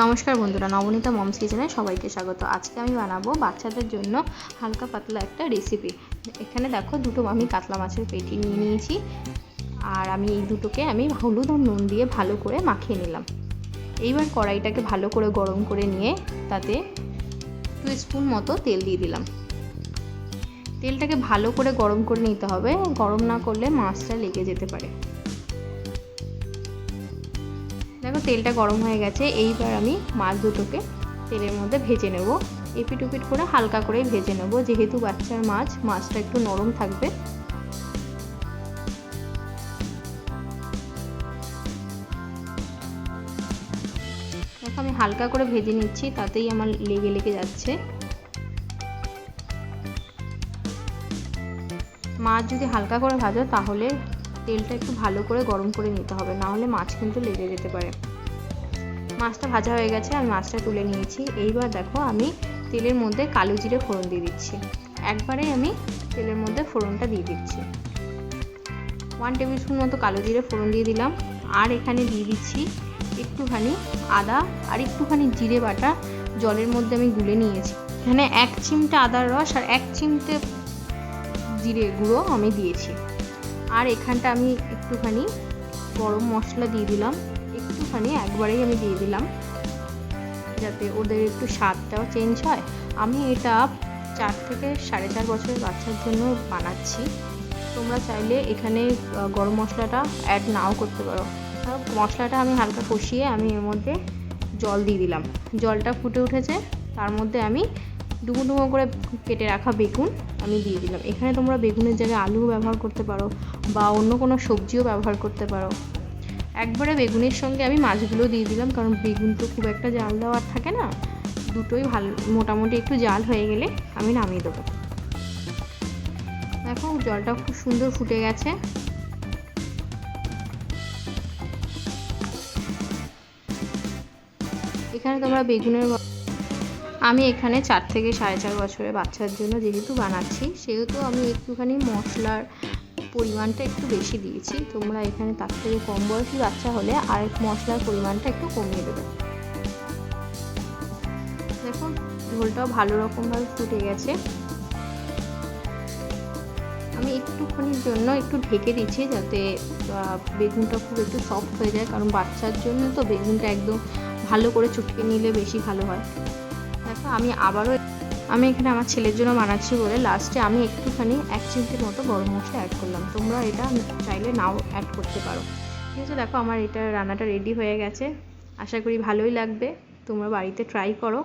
নমস্কার বন্ধুরা, নবনীতা মমস কিচেনে সবাইকে স্বাগত। আজকে আমি বানাবো বাচ্চাদের জন্য হালকা পাতলা একটা রেসিপি এখানে দেখো দুটো আমি কাতলা মাছের পেটি নিয়ে নিয়েছি, আর আমি এই দুটোকে আমি হলুদ আর নুন দিয়ে ভালো করে মাখিয়ে নিলাম। এইবার কড়াইটাকে ভালো করে গরম করে নিয়ে তাতে টু স্পুন মতো তেল দিয়ে দিলাম। তেলটাকে ভালো করে গরম করে নিতে হবে, গরম না করলে মাছটা লেগে যেতে পারে। দেখো তেলটা গরম হয়ে গেছে, এইবার আমি মাছ দুটোকে তেলের মধ্যে ভেজে নেব। এপিট উপিট করে হালকা করে ভেজে নেব, যেহেতু বাচ্চার মাছ, মাছটা একটু নরম থাকবে। দেখো আমি হালকা করে ভেজে নিচ্ছি, তাতেই আমার লেগে লেগে যাচ্ছে। মাছ যদি হালকা করে ভাজো, তাহলে তেলটা একটু ভালো করে গরম করে নিতে হবে, না হলে মাছ কিন্তু লেগে যেতে পারে। মাছটা ভাজা হয়ে গেছে, আমি মাছটা তুলে নিয়েছি। এইবার দেখো আমি তেলের মধ্যে কালো জিরে ফোড়ন দিয়ে দিচ্ছি। একবারেই আমি তেলের মধ্যে ফোড়নটা দিয়ে দিচ্ছি। ওয়ান টেবিল স্পুন মতো কালো জিরে ফোড়ন দিয়ে দিলাম। আর এখানে দিয়ে দিচ্ছি একটুখানি আদা আর একটুখানি জিরে বাটা জলের মধ্যে আমি গুলে নিয়েছি। এখানে এক চিমটে আদার রস আর এক চিমটে জিরে গুঁড়ো আমি দিয়েছি। আর এখানটা আমি একটুখানি গরম মশলা দিয়ে দিলাম। একটুখানি একবারেই আমি দিয়ে দিলাম, যাতে ওদের একটু স্বাদটাও চেঞ্জ হয়। আমি এটা চার থেকে সাড়ে চার বছরের বাচ্চার জন্য বানাচ্ছি। তোমরা চাইলে এখানে গরম মশলাটা অ্যাড নাও করতে পারো। মশলাটা আমি হালকা কষিয়ে আমি এর মধ্যে জল দিয়ে দিলাম। জলটা ফুটে উঠেছে, তার মধ্যে আমি ডুবো ডুবো করে কেটে রাখা বেগুন আমি দিয়ে দিলাম। এখানে তোমরা বেগুনের জায়গায় আলু ব্যবহার করতে পারো বা অন্য কোনো সবজিও ব্যবহার করতে পারো। একবারে বেগুনের সঙ্গে আমি মাছগুলো দিয়ে দিলাম, কারণ বেগুন তো খুব একটা জাল দেওয়ার থাকে না। দুটোই ভালো, মোটামুটি একটু জাল হয়ে গেলে আমি নামিয়ে দেবো। দেখো জলটা খুব সুন্দর ফুটে গেছে। এখানে তোমরা বেগুনের আমি এখানে চার থেকে সাড়ে চার বছরের বাচ্চার জন্য যেহেতু বানাচ্ছি, সেহেতু আমি একটুখানি মশলার পরিমাণটা একটু বেশি দিয়েছি। তোমরা এখানে তার থেকে কম বয়সী বাচ্চা হলে আর মশলার পরিমাণটা একটু কমিয়ে দেবে। দেখুন ঝোলটাও ভালো রকমভাবে ফুটে গেছে। আমি একটুখানির জন্য একটু ঢেকে দিচ্ছি যাতে বেগুনটা খুব একটু সফট হয়ে যায়, কারণ বাচ্চার জন্য তো বেগুনটা একদম ভালো করে চুটকে নিলে বেশি ভালো হয়। দেখো আমি আবারও আমি এখানে আমার ছেলের জন্য বানাচ্ছি বলে লাস্টে আমি একটুখানি এক চিমটির মতো গরম মশলা অ্যাড করলাম। তোমরা এটা চাইলে নাও অ্যাড করতে পারো। ঠিক আছে, দেখো আমার এটা রান্নাটা রেডি হয়ে গেছে। আশা করি ভালোই লাগবে। তোমরা বাড়িতে ট্রাই করো।